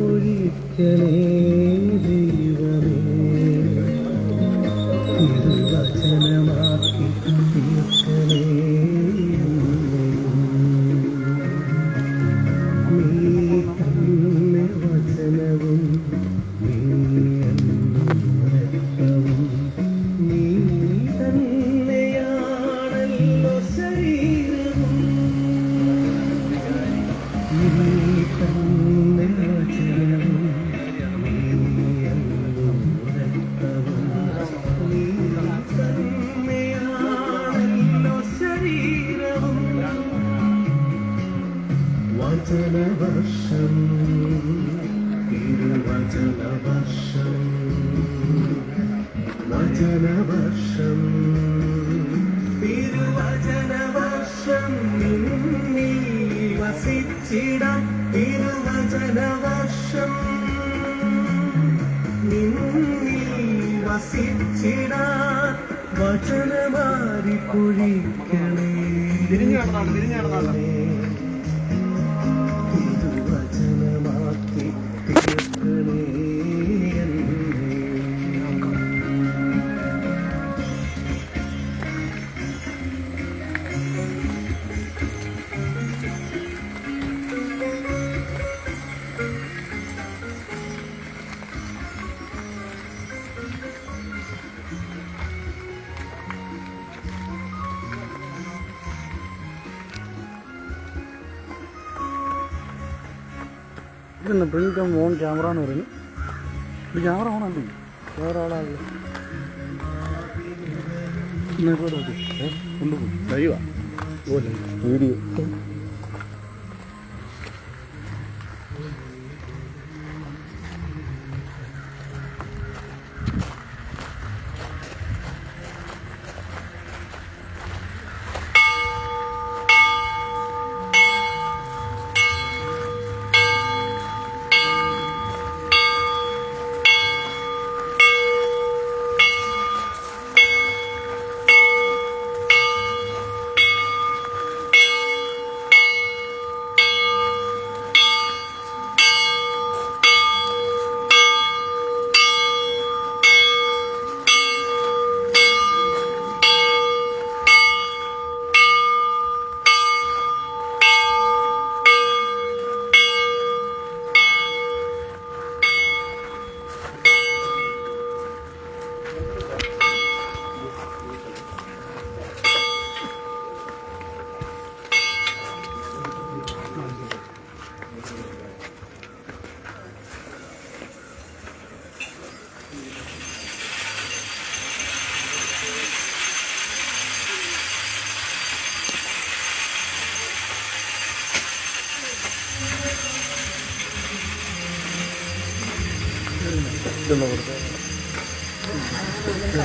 വചനമാരി തിരുവചനവർഷം വചനവർഷം തിരുവചനവർഷം നിന്നിൽ വസിച്ചിടാം തിരുവചനവർഷം നിന്നിൽ വസിച്ചിടാൻ വചനമാരി പൊഴിക്കണേ തിരുവചനമാക്കി ഇതെന്ന് പ്രിന്റ് ഓൺ ക്യാമറ എന്ന് പറയുന്നു. ഇത് ക്യാമറ ഓൺ അല്ലേ വേറെ ആളാണല്ലോ കൊണ്ടുപോകും കഴിയുവാ വീഡിയോ.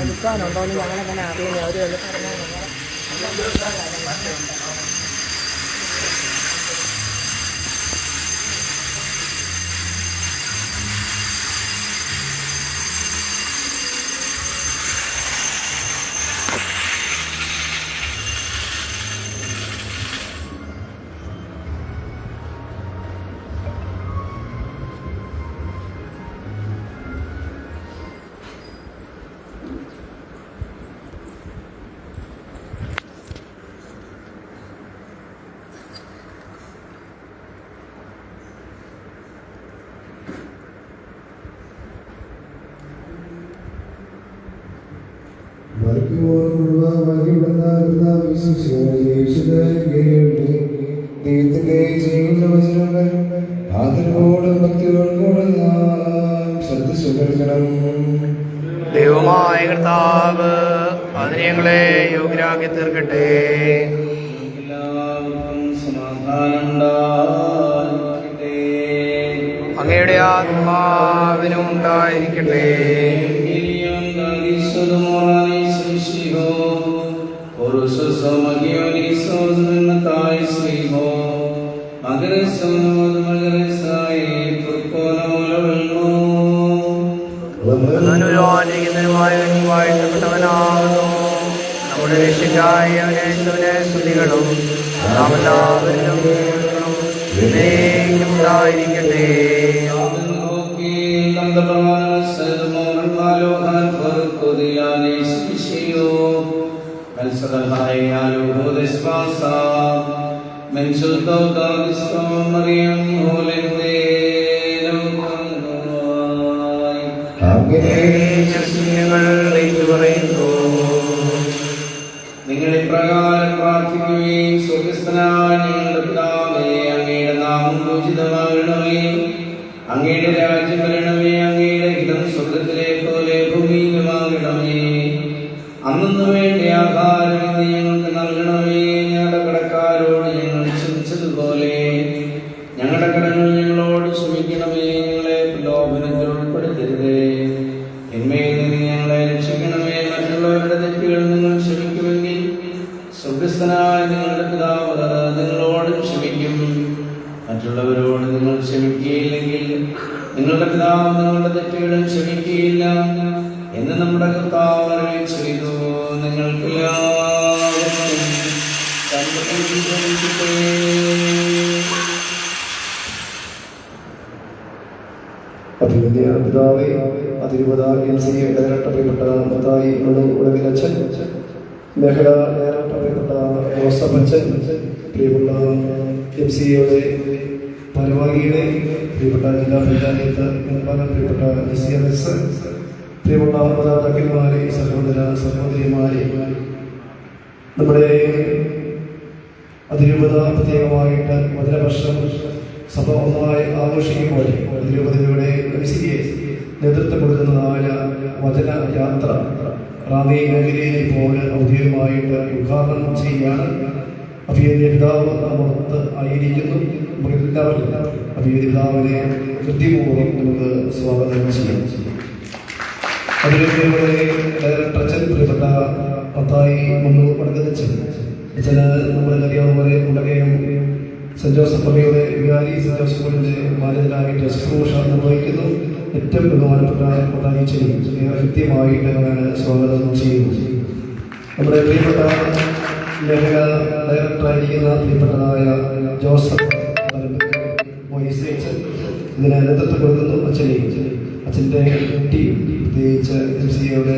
എടുക്കാനുണ്ടോന്ന് ഞങ്ങളെങ്ങനെ അറിയുന്നത് ദൈവത്തിന്റെ രക്ഷിക്കായ അവനെ സ്തുതികളും നാം എല്ലാവരിലും എന്നേക്കും ഉണ്ടായിരിക്കട്ടെ അങ്ങനെ ഞങ്ങൾ പറയുന്നു Krishna പ്രിയപ്പെട്ട എസ് സി എം എസ് പ്രിയപ്പെട്ട മാതാപിതാക്കന്മാരെ സഹോദര സഹോദരിമാരെ നമ്മുടെ അതിരൂപത പ്രത്യേകമായിട്ട് മധുരവർഷം സഭ ഒന്നായി ആഘോഷിക്കുമ്പോൾ അതിരൂപതയുടെ എം സി നേതൃത്വം കൊടുക്കുന്നതായ വചന യാത്ര. റാന്നി മേഖലയിൽ ഇപ്പോൾ ഔദ്യോഗികമായിട്ട് ഉദ്ഘാടനം ചെയ്യുകയാണ്. അഭിയന്യ പിതാവ് നമ്മൾ ആയിരിക്കുന്നു. നമുക്ക് എല്ലാവർക്കും അഭിയന്യ പിതാവിനെ കൃത്യപൂർവം നമുക്ക് സ്വാഗതം ചെയ്യാം. അതിലൂടെ ഡയറക്ടർ അച്ഛൻ പ്രിയപ്പെട്ട പത്തായി മുന്നൂർ പടക്കത്തച്ഛൻ അച്ഛന് നമ്മളെ അറിയാവുന്ന പോലെ മുണ്ടകയം സെന്റ് ജോസഫ് പള്ളിയുടെ വികാരി സെന്റ് ജോസഫ് സ്കൂളിന്റെ മാനേജരായിട്ട് ശുശ്രൂഷ നിർവഹിക്കുന്നു. ഏറ്റവും ബഹുമാനപ്പെട്ട പത്തായി അച്ഛനും കൃത്യമായിട്ട് അങ്ങനെ സ്വാഗതം ചെയ്യുന്നു നമ്മുടെ പ്രിയപ്പെട്ട ലേഖക ഡയറക്ടറായിരിക്കുന്ന പ്രിയപ്പെട്ടതായ ജോസഫ് ഇതിന് നേതൃത്വം കൊടുക്കുന്നു അച്ഛനെയും അച്ഛന്റെ ടീം പ്രത്യേകിച്ച് എം സി എയുടെ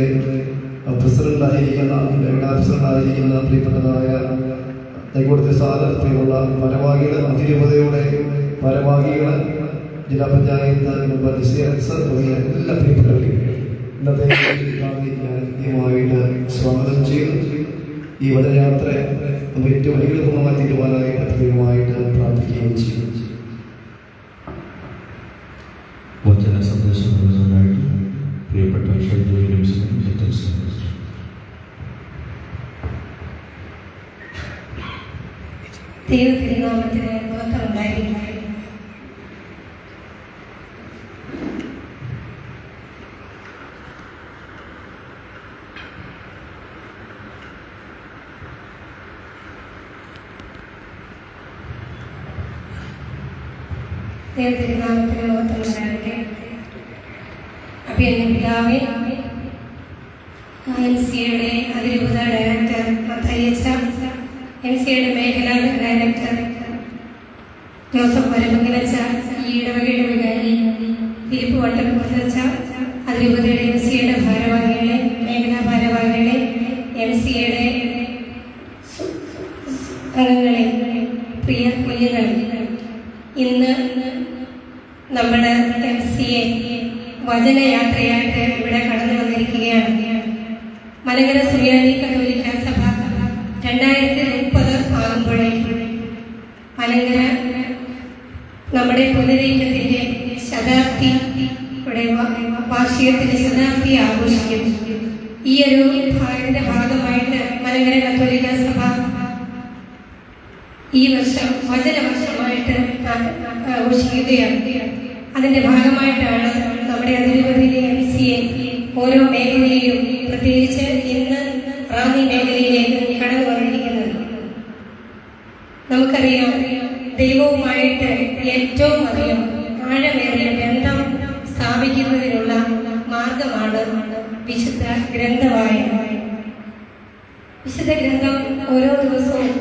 പ്രസിഡന്റായിരിക്കുന്ന ലേഖക പ്രസിഡന്റായിരിക്കുന്ന പ്രിയപ്പെട്ടതായ ഹൈക്കോടതി സാറ് പരവാഹികളെ അതിരൂപതയുടെ ഭാരവാഹികൾ ജില്ലാ പഞ്ചായത്ത് മെമ്പർ സി എസ് തുടങ്ങിയ എല്ലാ പ്രിയപ്പെട്ടവരെയും ഇന്നത്തെ കൃത്യമായിട്ട് സ്വാഗതം ചെയ്യുന്നു. ഈ വനയാത്ര നമുക്ക് ഏറ്റവും അനുഗ്രഹമായി തീരുമാനമായിട്ട് പ്രത്യേകമായിട്ട് പ്രാർത്ഥിക്കുകയും ചെയ്യും ദൈവത്തിരുനാമത്തിന് മഹത്വം ഉണ്ടായിരിക്കട്ടെ ദൈവത്തിരുനാമത്തിന് മഹത്വം ഉണ്ടായിരിക്കട്ടെ അപ്പൊ എന്റെ പിതാവേ എം സിയുടെ അതിരൂപത ഡയറക്ടർ മത്തയ്യച്ച എം സിയുടെ മേഖലാ ഡയറക്ടർ ജോസഫ് വരമംഗലച്ച ഈ ഇടവകയുടെ വികാരി ഫിലിപ്പ് വട്ടം മുതലച്ച അതിരൂപതയുടെ എം സിയുടെ ഭാരവാഹികളെ മേഖലാ ഭാരവാഹികളെ എം സിയുടെ അംഗങ്ങളെ പ്രിയ കുഞ്ഞുങ്ങളെ ഇന്ന് നമ്മുടെ എം സി എ വചനയാത്രയായിട്ട് ഇവിടെ കടന്നു വന്നിരിക്കുകയാണ്. മലകര സുറിയാനി കത്തോലിക്ക സഭ രണ്ടായിരത്തി മുപ്പത് ആകുമ്പോഴേക്കും മലങ്കര നമ്മുടെ പുനരീകത്തിന്റെ ശതാബ്ദി ഇവിടെ വ- വാർഷികത്തിന്റെ ശതാബ്ദി ആഘോഷിക്കും. ഈ ഒരു ഭാഗത്തിന്റെ ഭാഗമായിട്ട് മലങ്കര കത്തോലിക്ക സഭ ഈ വർഷം വചന വർഷമായിട്ട് ആഘോഷിക്കുകയാണ്. അതിന്റെ ഭാഗമായിട്ടാണ് നമ്മുടെ അതിരൂപതയിലെ എം സി എ ഓരോ മേഖലയിലും പ്രത്യേകിച്ച് ഇന്ന് റാന്നി മേഖലയിലേക്ക് കടന്നു വന്നിരിക്കുന്നത് നമുക്കറിയാം ദൈവവുമായിട്ട് ഏറ്റവും അധികം ആഴമേറിയ ബന്ധം സ്ഥാപിക്കുന്നതിനുള്ള മാർഗമാണ് വിശുദ്ധ ഗ്രന്ഥവായന. വിശുദ്ധ ഗ്രന്ഥം ഓരോ ദിവസവും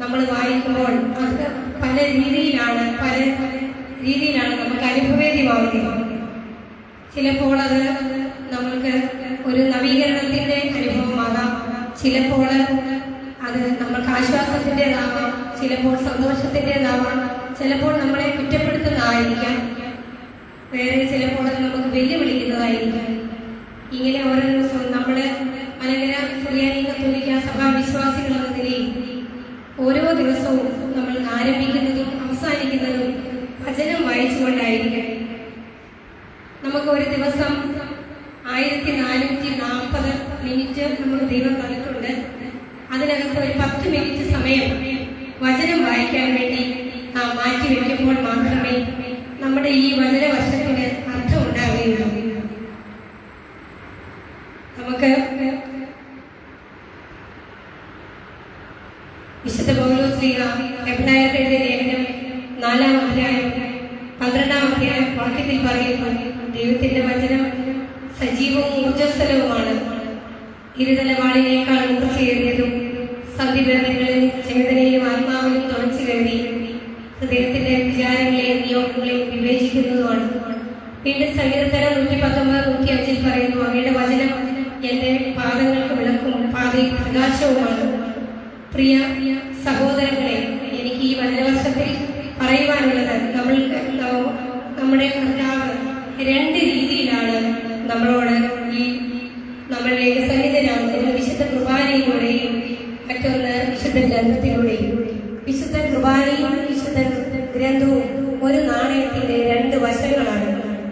നമ്മൾ വായിക്കുമ്പോൾ അത് പല രീതിയിലാണ് പല രീതിയിലാണ് നമുക്ക് അനുഭവേദ്യമാകുന്നത് ചിലപ്പോൾ അത് നമ്മൾക്ക് ഒരു നവീകരണത്തിന്റെ അനുഭവമാകാം. ചിലപ്പോൾ അത് നമ്മൾക്ക് ആശ്വാസത്തിന്റെതാവാം. ചിലപ്പോൾ സന്തോഷത്തിന്റെതാവാം. ചിലപ്പോൾ നമ്മളെ കുറ്റപ്പെടുത്തുന്നതായിരിക്കാം. വേറെ ചിലപ്പോൾ അത് നമുക്ക് വെല്ലുവിളിക്കുന്നതായിരിക്കാം. ഇങ്ങനെ ഓരോ ദിവസവും നമ്മൾ മലങ്കര സുറിയാനി കത്തോലിക്ക സഭാ വിശ്വാസികൾ എന്ന നിലയിൽ ഓരോ ദിവസവും നമ്മൾ ആരംഭിക്കുന്നതും അവസാനിക്കുന്നതും വചനം വായിച്ചുകൊണ്ടായിരിക്കണം നമുക്ക് ഒരു ദിവസം ആയിരത്തി നാനൂറ്റി നാൽപ്പത് മിനിറ്റ് നമുക്ക് ദൈവം തന്നിട്ടുണ്ട് അതിനകത്ത് ഒരു പത്ത് മിനിറ്റ് സമയം വചനം വായിക്കാൻ വേണ്ടി നാം മാറ്റി വെക്കുമ്പോൾ മാത്രമേ നമ്മുടെ ഈ വചന വർഷത്തിന് അർത്ഥം ഉണ്ടാവുകയുള്ളൂ. നമുക്ക് സജീവവും ഊർജസ്വലവുമാണ് ഇരുതലവാളിനേക്കാൾ വാളിനേക്കാൾ മൂർച്ചയേറിയതും സന്ധിബന്ധങ്ങളിൽ ചേതനയിലും ആത്മാവിലും തുടച്ചു കയറി ഹൃദയത്തിന്റെ വിചാരങ്ങളെയും നിയോഗങ്ങളെയും വിവേചിക്കുന്നതുമാണ്. വീണ്ടും സങ്കീർത്തനം നൂറ്റി പത്തൊമ്പത് നൂറ്റി അഞ്ചിൽ പറയുന്നു അവയുടെ വചനം എന്റെ പാദങ്ങൾക്ക് വിളക്കും പാതയിൽ പ്രകാശവുമാണ്. പ്രിയ സഹോദരങ്ങളെ എനിക്ക് ഈ വചനവർഷത്തിൽ പറയുവാനുള്ളത് നമ്മൾക്ക് നമ്മുടെ കർത്താവ് രണ്ട് രീതിയിലാണ് നമ്മളോട് ഈ നമ്മളിലേക്ക് സന്നിധനാകുന്നത് വിശുദ്ധ കുർബാനയിലൂടെയും മറ്റൊന്ന് വിശുദ്ധ ഗ്രന്ഥത്തിലൂടെയും വിശുദ്ധ കുർബാനയും വിശുദ്ധ ഗ്രന്ഥവും ഒരു നാണയത്തിന്റെ രണ്ട് വശങ്ങളാണ്.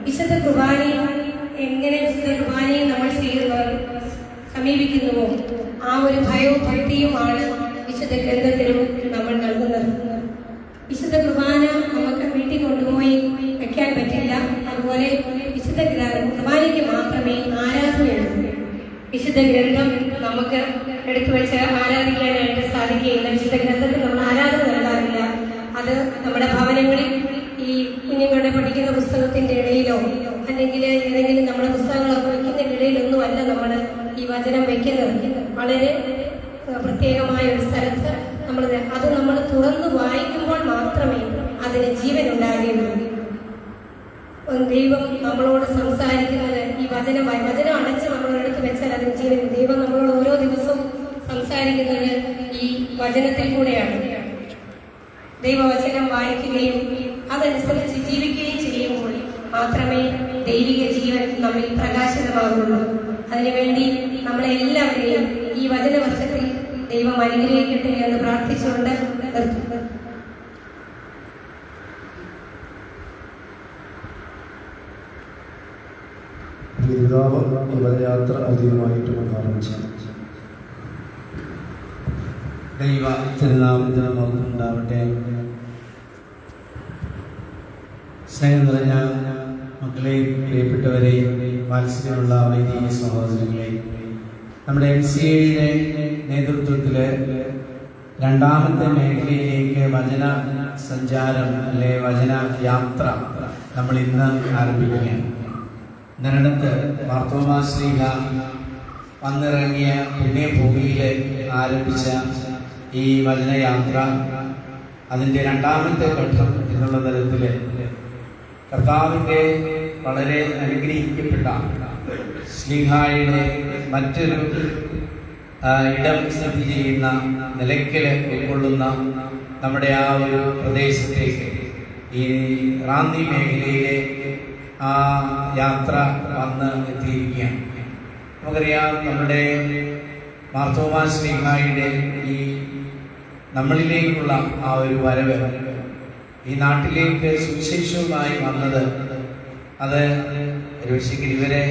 വിശുദ്ധ കുർബാനയും എങ്ങനെ വിശുദ്ധ കുർബാനയും നമ്മൾ ചെയ്യുന്നവർ സമീപിക്കുന്നുവോ ആ ഒരു ഭയവും ഭക്തിയുമാണ് വിശുദ്ധ ഗ്രന്ഥത്തിലും നമ്മൾ നൽകുന്നത് വിശുദ്ധ കുർബാന നമുക്ക് വീട്ടിൽ കൊണ്ടുപോയി വെക്കാൻ പറ്റില്ല അതുപോലെ വിശുദ്ധ ഗ്ര- കുർബാനയ്ക്ക് മാത്രമേ ആരാധനയുള്ളൂ വിശുദ്ധ ഗ്രന്ഥം നമുക്ക് എടുത്തു വെച്ച് ആരാധിക്കാനായിട്ട് സാധിക്കുകയില്ല വിശുദ്ധ ഗ്രന്ഥത്തിൽ നമ്മൾ ആരാധന നൽകാറില്ല അത് നമ്മുടെ ഭവനങ്ങളിൽ ഈ കുഞ്ഞുങ്ങളുടെ പഠിക്കുന്ന പുസ്തകത്തിന്റെ ഇടയിലോ അല്ലെങ്കിൽ ഏതെങ്കിലും നമ്മുടെ പുസ്തകങ്ങളൊക്കെ വെക്കുന്നതിന്റെ ഇടയിലൊന്നും അല്ല നമ്മൾ ഈ വചനം വെക്കുന്നത് വളരെ പ്രത്യേകമായ ഒരു സ്ഥലത്ത് നമ്മൾ അത് നമ്മൾ തുറന്ന് വായിക്കുമ്പോൾ മാത്രമേ അതിന് ജീവൻ ഉണ്ടാകുകയുള്ളൂ. ദൈവം നമ്മളോട് സംസാരിക്കുന്നത് ഈ വചനം വചനം അടച്ച് നമ്മളെടുത്ത് വെച്ചാൽ അതിന് ജീവൻ ദൈവം നമ്മളോട് ഓരോ ദിവസവും സംസാരിക്കുന്നത് ഈ വചനത്തിൽ കൂടെയാണ്. ദൈവവചനം വായിക്കുകയും അതനുസരിച്ച് ജീവിക്കുകയും ചെയ്യുമ്പോൾ മാത്രമേ ദൈവിക ജീവൻ നമ്മിൽ പ്രകാശിതമാകുള്ളൂ അതിനുവേണ്ടി നമ്മളെല്ലാവരെയും ഈ വചനവർഷത്തിൽ ദൈവം അനുഗ്രഹിക്കട്ടെ എന്ന് പ്രാർത്ഥിച്ചുകൊണ്ട് നിർത്തുന്നു. പിതാവ് യാത്ര അധികമായിട്ട് ആരംഭിച്ചു. ദൈവ തിരുനാമത്തിന് ഉണ്ടാവട്ടെ. സ്നേഹം നിറഞ്ഞ മക്കളെ പ്രിയപ്പെട്ടവരെ വാത്സല്യമുള്ള വൈദിക സഹോദരങ്ങളെ നമ്മുടെ എം സി എയുടെ നേതൃത്വത്തിൽ രണ്ടാമത്തെ മേഖലയിലേക്ക് വചന സഞ്ചാരം അല്ലെ വചന യാത്ര നമ്മൾ ഇന്ന് ആരംഭിക്കുകയാണ്. നിരടത്ത് മാർത്തോമാ ശ്രീക വന്നിറങ്ങിയ പുണ്യഭൂമിയിൽ ആരംഭിച്ച ഈ വചനയാത്ര അതിന്റെ രണ്ടാമത്തെ ഘട്ടം എന്നുള്ള തരത്തിൽ കർത്താവിന്റെ വളരെ അനുഗ്രഹിക്കപ്പെട്ട ശ്രീഹായുടെ മറ്റൊരു ഇടം സ്ഥിതി ചെയ്യുന്ന നിലയ്ക്കൽ ഉൾക്കൊള്ളുന്ന നമ്മുടെ ആ ഒരു പ്രദേശത്തേക്ക് ഈ റാന്നി മേഖലയിലെ ആ യാത്ര വന്ന് എത്തിയിരിക്കുകയാണ്. നമുക്കറിയാം നമ്മുടെ മാർത്തോമാ ശ്രീഹായുടെ ഈ നമ്മളിലേക്കുള്ള ആ ഒരു വരവ് ഈ നാട്ടിലേക്ക് സുവിശേഷവുമായി വന്നത്. അത് ഒരുപക്ഷെങ്കിൽ ഇവരെ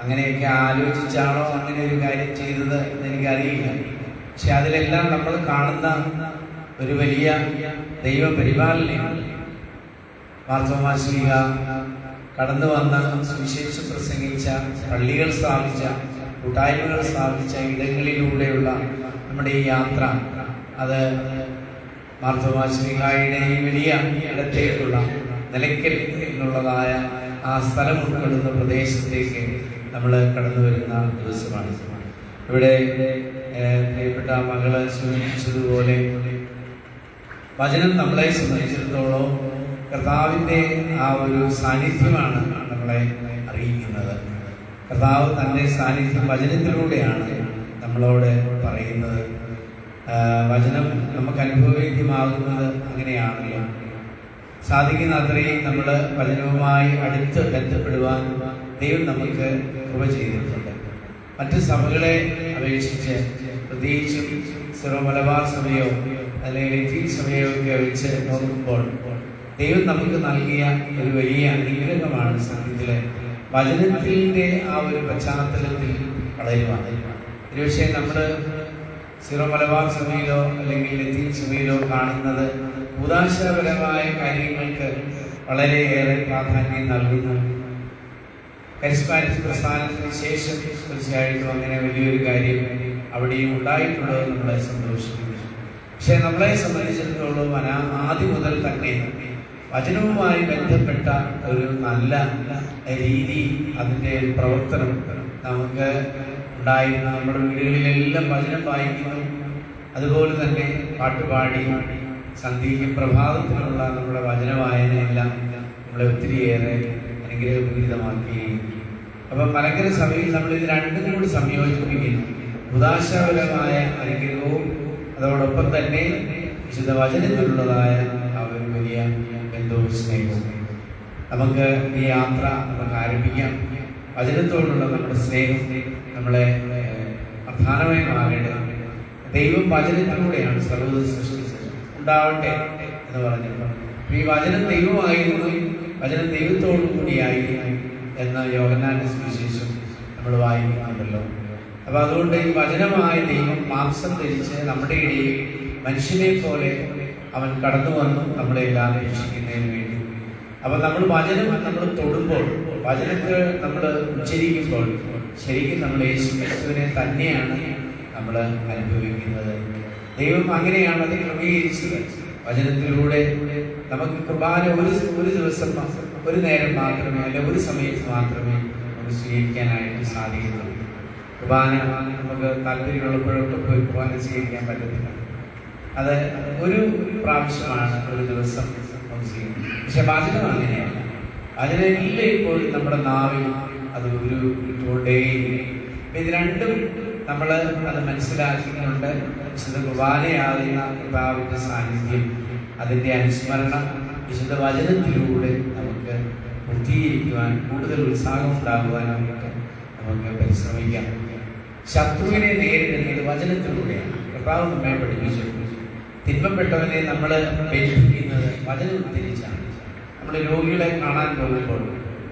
അങ്ങനെയൊക്കെ ആലോചിച്ചാണോ അങ്ങനെ ഒരു കാര്യം ചെയ്തത് എന്ന് എനിക്കറിയില്ല. പക്ഷെ അതിലെല്ലാം നമ്മൾ കാണുന്ന ഒരു വലിയ ദൈവ പരിപാലനയാണ് മാർത്തോമാശ്രീക കടന്നു വന്ന സുവിശേഷം പ്രസംഗിച്ച പള്ളികൾ സ്ഥാപിച്ച കൂട്ടായ്മകൾ സ്ഥാപിച്ച ഇടങ്ങളിലൂടെയുള്ള നമ്മുടെ ഈ യാത്ര. അത് മാർത്തോമാശ്രീഹായുടെ ഈ വലിയ ഇടത്തേക്കുള്ള നിലയ്ക്കൽ എന്നുള്ളതായ ആ സ്ഥലം ഉൾപ്പെടുന്ന പ്രദേശത്തേക്ക് നമ്മൾ കടന്നു വരുന്ന ദിവസമാണ്. ഇവിടെ പ്രിയപ്പെട്ട മകൾ സൂചിപ്പിച്ചതുപോലെ വചനം നമ്മളെ സംബന്ധിച്ചിടത്തോളം കർത്താവിന്റെ ആ ഒരു സാന്നിധ്യമാണ് നമ്മളെ അറിയിക്കുന്നത്. കർത്താവ് തന്റെ സാന്നിധ്യം വചനത്തിലൂടെയാണ് നമ്മളോട് പറയുന്നത്. വചനം നമുക്ക് അനുഭവവേദ്യമാകുന്നത് അങ്ങനെയാണല്ലോ. സാധിക്കുന്ന അത്രയും നമ്മൾ വചനവുമായി അടുത്ത് ബന്ധപ്പെടുവാൻ ദൈവം നമുക്ക് കൃപ ചെയ്തിട്ടുണ്ട്. മറ്റ് സഭകളെ അപേക്ഷിച്ച് പ്രത്യേകിച്ചും സിറോ മലബാർ സഭയോ അല്ലെങ്കിൽ ലത്തീൻ സഭയോ ഒക്കെ വെച്ച് നോക്കുമ്പോൾ ദൈവം നമുക്ക് നൽകിയ ഒരു വലിയ അനുഗ്രഹമാണ് സത്യത്തിലെ വചനത്തിന്റെ ആ ഒരു പശ്ചാത്തലത്തിൽ വളരുവാൻ. ഒരുപക്ഷെ നമ്മൾ സിറോ മലബാർ സഭയിലോ അല്ലെങ്കിൽ ലത്തീൻ സഭയിലോ കാണുന്നത് ഉദാശപരമായ കാര്യങ്ങൾക്ക് വളരെയേറെ പ്രാധാന്യം നൽകുന്നു. കരിസ്മാറ്റിക് പ്രസ്ഥാനത്തിന് ശേഷം തീർച്ചയായിട്ടും അങ്ങനെ വലിയൊരു കാര്യം അവിടെയും ഉണ്ടായിട്ടുള്ളത് നമ്മളെ സന്തോഷിക്കുന്നു പക്ഷേ നമ്മളെ സംബന്ധിച്ചിടത്തോളം അനാ- ആദ്യം മുതൽ തന്നെ വചനവുമായി ബന്ധപ്പെട്ട ഒരു നല്ല രീതി അതിന്റെ പ്രവർത്തനം നമുക്ക് ഉണ്ടായിരുന്നു നമ്മുടെ വീടുകളിലെല്ലാം വചനം വായിക്കുന്നു അതുപോലെ തന്നെ പാട്ടുപാടി സന്ധ്യയ്ക്കും പ്രഭാതത്തിലുള്ള നമ്മുടെ വചന വായനയെല്ലാം നമ്മളെ ഒത്തിരിയേറെ അനുഗ്രഹപൂരിതമാക്കി. അപ്പം മലങ്കര സഭയിൽ നമ്മൾ ഇത് രണ്ടും കൂടി സംയോജിപ്പിക്കുന്നു. ഉദാശപരമായ അനുഗ്രഹവും അതോടൊപ്പം തന്നെ വിശുദ്ധ വചനത്തിലുള്ളതായ ആ ഒരു വലിയ ബന്ധവും സ്നേഹവും. നമുക്ക് ഈ യാത്ര നമുക്ക് ആരംഭിക്കാം. വചനത്തോടുള്ള നമ്മുടെ സ്നേഹം നമ്മളെ പ്രധാനമായി ദൈവം വചനത്തിലൂടെയാണ് സർവത സൃഷ്ടിച്ചത്. ഉണ്ടാവട്ടെ എന്ന് പറഞ്ഞപ്പോൾ ഈ വചനം ദൈവമായിരുന്നു വചനം ദൈവത്തോടു കൂടിയായിരുന്നു എന്ന യോഗനാന്റെ സുവിശേഷം നമ്മൾ വായിക്കുന്നുണ്ടല്ലോ. അപ്പൊ അതുകൊണ്ട് ഈ വചനമായ ദൈവം മാംസം ധരിച്ച് നമ്മുടെ ഇടയിൽ മനുഷ്യനെ പോലെ അവൻ കടന്നു വന്നു നമ്മളെ എല്ലാം രക്ഷിക്കുന്നതിന് വേണ്ടി. അപ്പൊ നമ്മൾ വചനം നമ്മൾ തൊടുമ്പോൾ വചനത്തെ നമ്മൾ ഉച്ചരിക്കുമ്പോൾ ശരിക്കും നമ്മൾ യേശു ക്രിസ്തുവിനെ തന്നെയാണ് നമ്മൾ അനുഭവിക്കുന്നത്. ദൈവം അങ്ങനെയാണ് അത് ക്രമീകരിച്ചത്. വചനത്തിലൂടെ നമുക്ക് കുർബാന ഒരു ഒരു ദിവസം ഒരു നേരം മാത്രമേ അല്ല ഒരു സമയത്ത് മാത്രമേ നമുക്ക് സ്വീകരിക്കാനായിട്ട് സാധിക്കുന്നുള്ളൂ. കുർബാന നമുക്ക് താല്പര്യമുള്ളപ്പോഴൊക്കെ പോയി കുർബാന സ്വീകരിക്കാൻ പറ്റത്തില്ല. അത് ഒരു പ്രാവശ്യമാണ് ഒരു ദിവസം നമുക്ക് ചെയ്യുന്നത് പക്ഷെ വചനം അങ്ങനെയല്ല വചനം ഇപ്പോൾ നമ്മുടെ നാവിൽ അത് ഒരു അപ്പൊ ഇത് രണ്ടും നമ്മൾ അത് മനസ്സിലാക്കിക്കൊണ്ട് വിശുദ്ധ കുർബാനയാകുന്ന കർത്താവിന്റെ സാന്നിധ്യം അതിന്റെ അനുസ്മരണം വിശുദ്ധ വചനത്തിലൂടെ നമുക്ക് പൂർത്തീകരിക്കുവാൻ കൂടുതൽ ഉത്സാഹം ഉണ്ടാകുവാൻ നമുക്ക് നമുക്ക് പരിശ്രമിക്കാം. ശത്രുവിനെ നേരിടുന്നത് വചനത്തിലൂടെയാണ്. കർത്താവ് നമ്മെ പഠിപ്പിച്ചു. തിന്മപ്പെട്ടവനെ നമ്മൾ ബന്ധിക്കുന്നത് വചനം ഉദ്ധരിച്ചാണ്. നമ്മൾ രോഗികളെ കാണാൻ പോകുമ്പോൾ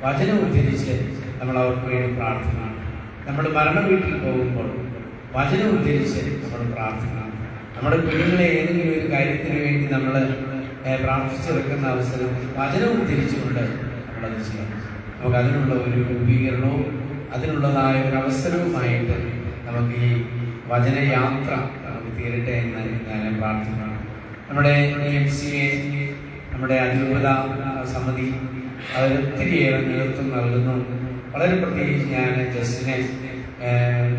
വചനം ഉദ്ധരിച്ച് നമ്മൾ അവർക്ക് വേണ്ടി പ്രാർത്ഥന നമ്മൾ മരണ വീട്ടിൽ പോകുമ്പോൾ വചനം ഉദ്ധരിച്ച് നമ്മൾ പ്രാർത്ഥന നമ്മുടെ കുഞ്ഞുങ്ങളെ ഏതെങ്കിലും ഒരു കാര്യത്തിന് വേണ്ടി നമ്മൾ പ്രാർത്ഥിച്ചു വെക്കുന്ന അവസരം വചനം ഉദ്ധരിച്ചുകൊണ്ട് നമ്മളത് ചെയ്യണം. നമുക്ക് അതിനുള്ള ഒരു രൂപീകരണവും അതിനുള്ളതായ ഒരു അവസരവുമായിട്ട് നമുക്ക് ഈ വചനയാത്ര നമുക്ക് തീരട്ടെ എന്ന് ഞാൻ പ്രാർത്ഥിക്കണം നമ്മുടെ എം സി എ നമ്മുടെ അതിരൂപത സമിതി അതിലൊത്തിരിയേറെ നേതൃത്വം നൽകുന്നു. വളരെ പ്രത്യേകിച്ച് ഞാൻ ജസ്റ്റിനെ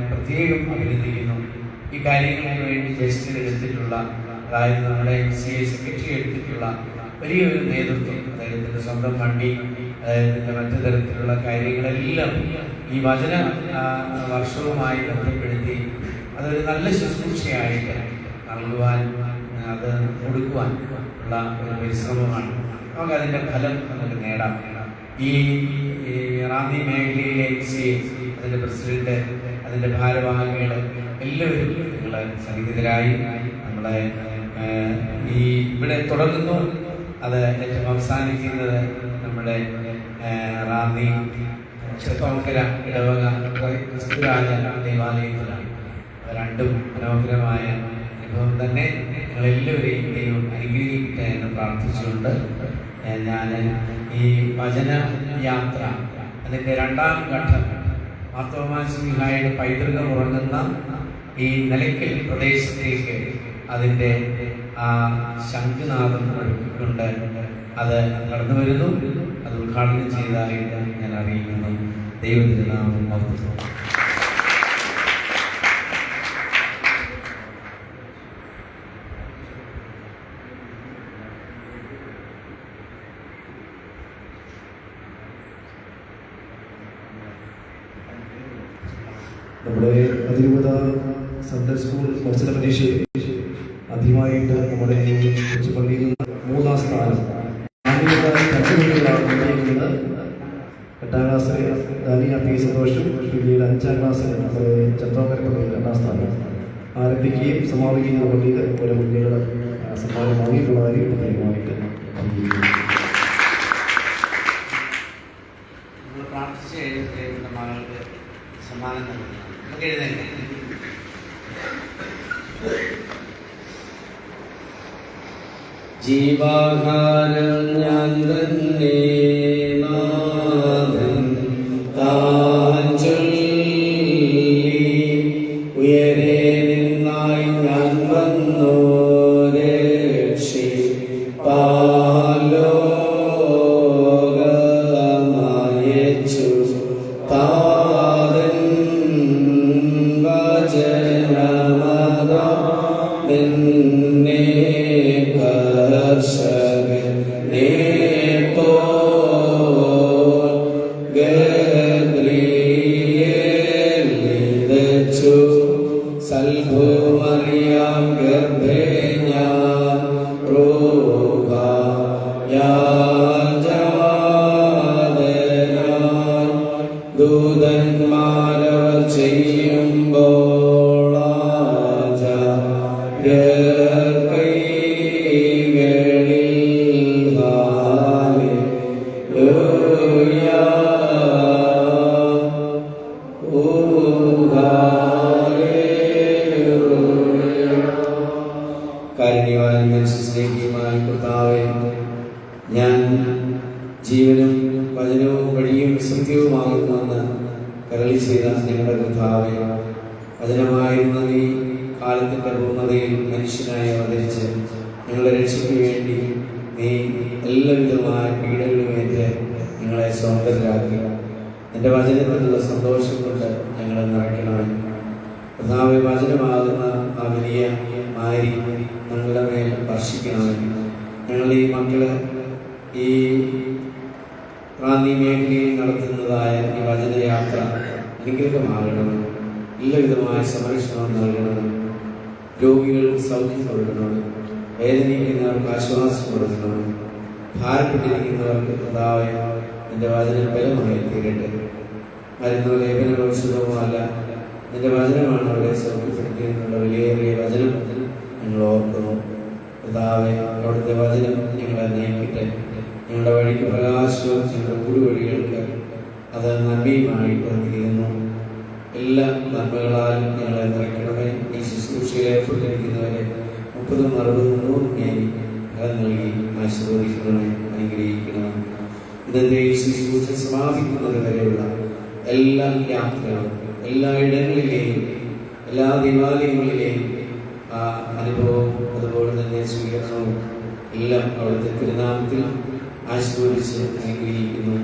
പ്രത്യേകം അഭിനന്ദിക്കുന്നു. ഈ കാര്യങ്ങൾക്ക് വേണ്ടി ജസ്റ്റിന് എടുത്തിട്ടുള്ള അതായത് നമ്മുടെ സി എ സെക്രട്ടറി എടുത്തിട്ടുള്ള വലിയൊരു നേതൃത്വം അദ്ദേഹത്തിന്റെ സ്വന്തം വണ്ടി അദ്ദേഹത്തിന്റെ മറ്റു തരത്തിലുള്ള കാര്യങ്ങളെല്ലാം ഈ വചന വർഷവുമായി ബന്ധപ്പെടുത്തി അതൊരു നല്ല ശുശ്രൂഷയായിട്ട് നൽകുവാൻ അത് കൊടുക്കുവാൻ ഉള്ള ഒരു പരിശ്രമമാണ്. നമുക്ക് അതിന്റെ ഫലം നമുക്ക് നേടാം. ഈ റാന്നി മേഖലയിലെ അതിന്റെ പ്രസിഡന്റ് അതിന്റെ ഭാരവാഹികൾ എല്ലാവരും നിങ്ങളെ സന്നിഹിതരായി നമ്മളെ ഈ ഇവിടെ തുടങ്ങുന്നു. അത് ഏറ്റവും അവസാനിക്കുന്നത് നമ്മുടെ റാന്നി ചെറുപ്പങ്കര ഇടവക ക്രിസ്തുരാജ ദേവാലയത്തിലാണ്. രണ്ടും മനോഹരമായ അനുഭവം തന്നെ. നിങ്ങളെല്ലാവരെയും ദൈവം അനുഗ്രഹിക്കട്ടെ എന്ന് പ്രാർത്ഥിച്ചുകൊണ്ട് ഞാൻ ഈ വചന യാത്ര. അതിന്റെ രണ്ടാം ഘട്ടം. മാർത്തോമാശിഹായുടെ പൈതൃകം ഉറങ്ങുന്ന ഈ നിലയ്ക്കൽ പ്രദേശത്തേക്ക് അതിന്റെ ആ ശംഖുനാഥം ഒഴുക്കിക്കൊണ്ട് അത് കടന്നു വരുന്നു. അത് ഉദ്ഘാടനം ചെയ്തതായിട്ട് ഞാൻ അറിയിക്കുന്നു ദൈവത്തിന്റെ നാമം സമ്മാനം നൽകുന്നു നമുക്ക് എഴുതേണ്ടേ ജീവാഹാരം ഞാൻ തന്നെ Yeah. എല്ലാവിധമായ പീഡകളുമേറ്റ് ഞങ്ങളെ സ്വന്തരാക്കുക എന്റെ വചനത്തിലുള്ള സന്തോഷം കൊണ്ട് ഞങ്ങളെ നിറയ്ക്കണമേ. കർത്താവെ വചനമാകുന്ന ആ വലിയ മാരി ഞങ്ങളുടെ മേൽ വർഷിക്കണമേ. ഞങ്ങൾ ഈ മക്കൾ ഈ റാന്നി മേഖലയിൽ നടത്തുന്നതായ ഈ വചനയാത്ര അനുഗ്രഹമാകണമേ എല്ലാവിധമായ സംരക്ഷണം നൽകണമേ. രോഗികൾക്ക് സൗഖ്യം കൊടുക്കണമേ. വേദനിക്കുന്നവർക്ക് ആശ്വാസം കൊടുക്കണമേ. ഭാരപ്പെട്ടിരിക്കുന്നവർക്ക് കഥാവായ നിന്റെ വചനം ബലമായി തീരട്ടെ. മരുന്നോ ഔഷധമോ അല്ല നിന്റെ വചനമാണ് അവരെ സൗഖ്യപ്പെടുത്തിയെന്നുള്ള വലിയ വചനം ഞങ്ങൾ ഓർക്കുന്നു. കഥാവെ അവിടുത്തെ വചനം ഞങ്ങളെ നയിക്കട്ടെ ഞങ്ങളുടെ വഴിക്ക് പ്രകാശവും ഞങ്ങളുടെ കൂടുവഴികൾക്ക് അത് നന്ദിയുമായി തീരുന്നു എല്ലാ നന്മകളാലും ഞങ്ങളെ നിറയ്ക്കണമേ. ഈ ശുശ്രൂഷയിൽ ഏർപ്പെട്ടിരിക്കുന്നവരെ മുപ്പതും അറുപതും നൂറും മേനി. വരെയുള്ള എല്ലാ യാത്രകളും എല്ലാ ഇടങ്ങളിലെയും എല്ലാ ദേവാലയങ്ങളിലെയും ആ അനുഭവവും അതുപോലെ തന്നെ സ്വീകരണവും എല്ലാം അവിടുത്തെ തിരുനാമത്തിൽ ആശീർവദിച്ച് അനുഗ്രഹിക്കുന്നു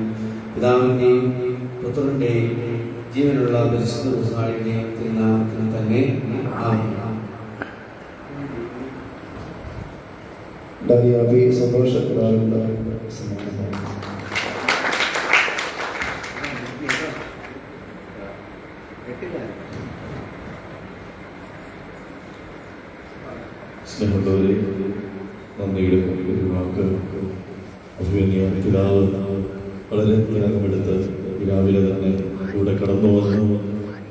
പിതാവിന്റെയും പുത്രന്റെയും ജീവനുള്ള പരിശുദ്ധ തിരുനാമത്തിൽ തന്നെ ആമേൻ. ഡാനിയ സന്തോഷപ്പെടാറുണ്ട് സ്നേഹമുള്ളവരെ നന്ദിയുടെ ഒരു വാക്ക്. അഭിമന്യ പിതാവ് വളരെ ത്യാഗമെടുത്ത് രാവിലെ തന്നെ കൂടെ കടന്നു വന്നു.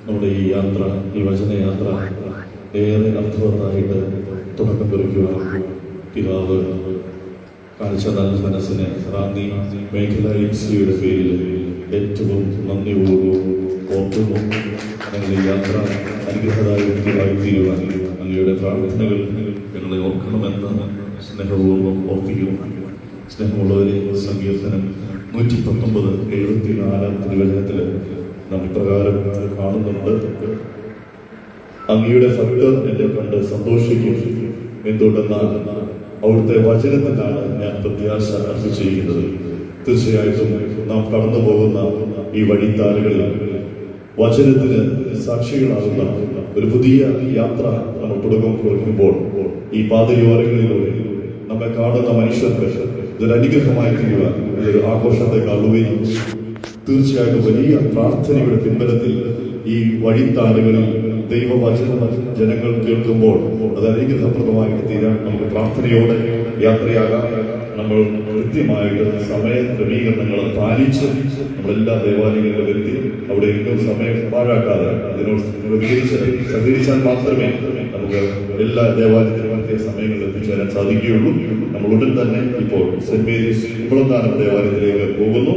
നമ്മുടെ ഈ യാത്ര ഈ വചനയാത്ര ഏറെ അർത്ഥവത്തായിട്ട് തുടക്കം കുറിക്കുവാൻ പിതാവ് കാഴ്ച നല്ല മനസ്സിനെ റാന്നി മേഖല എം സിയുടെ പേരിൽ ഏറ്റവും നന്ദിപൂർവവും ഓർക്കുന്നു ഞങ്ങളുടെ യാത്ര അനുഗ്രഹദായകമായി തീരുവാൻ അങ്ങയുടെ പ്രാർത്ഥനകൾ ഞങ്ങളെ ഓർക്കണമെന്ന് സ്നേഹപൂർവം ഓർപ്പിക്കുന്നു. സ്നേഹമുള്ളവരെ സങ്കീർത്തനം നൂറ്റി പത്തൊമ്പത് എഴുപത്തി നാലാം തിരുവചനത്തിൽ നാം ഇപ്രകാരം കാണുന്നുണ്ട്. അങ്ങയുടെ ഭക്തർ എന്നെ കണ്ട് സന്തോഷിക്കും. എന്തുകൊണ്ടെന്നാൽ അവിടുത്തെ വചനത്തിനാണ് ഞാൻ പ്രത്യാശ അർപ്പിച്ചിരിക്കുന്നത് തീർച്ചയായിട്ടും നാം കടന്നു പോകുന്ന ഈ വഴിത്താലുകളിൽ വചനത്തിന് സാക്ഷികളാകുന്ന ഒരു പുതിയ യാത്ര നമ്മൾ തുടക്കം കുറിക്കുമ്പോൾ ഈ പാതയോരങ്ങളിലൂടെ നമ്മെ കാണുന്ന മനുഷ്യർക്ക് ഇതൊരു അനുഗ്രഹമായി തീരുവാൻ ഇതൊരു ആഘോഷത്തെക്കാൾ ഉപരി തീർച്ചയായിട്ടും വലിയ പ്രാർത്ഥനയുടെ പിൻബലത്തിൽ ഈ വഴിത്താളുകളിൽ ദൈവവചനം ജനങ്ങൾ കേൾക്കുമ്പോൾ അത് അനുഗ്രഹപ്രദമായിട്ട് തീരാൻ നമുക്ക് പ്രാർത്ഥനയോടെ യാത്രയാകാം. നമ്മൾ കൃത്യമായിട്ട് സമയ ക്രമീകരണങ്ങൾ പാലിച്ച് നമ്മളെല്ലാ ദേവാലയങ്ങളിലും എത്തി അവിടെ എങ്ങും സമയം പാഴാക്കാതെ അതിനോട് സഹകരിച്ചാൽ മാത്രമേ നമുക്ക് എല്ലാ ദേവാലയത്തിലും മറ്റേ സമയങ്ങളിൽ എത്തിച്ചേരാൻ സാധിക്കുകയുള്ളൂ. നമ്മൾ ഉടൻ തന്നെ ഇപ്പോൾ സെന്റ് മേരീസ് കുമ്പളത്താനം ദേവാലയത്തിലേക്ക് പോകുന്നു.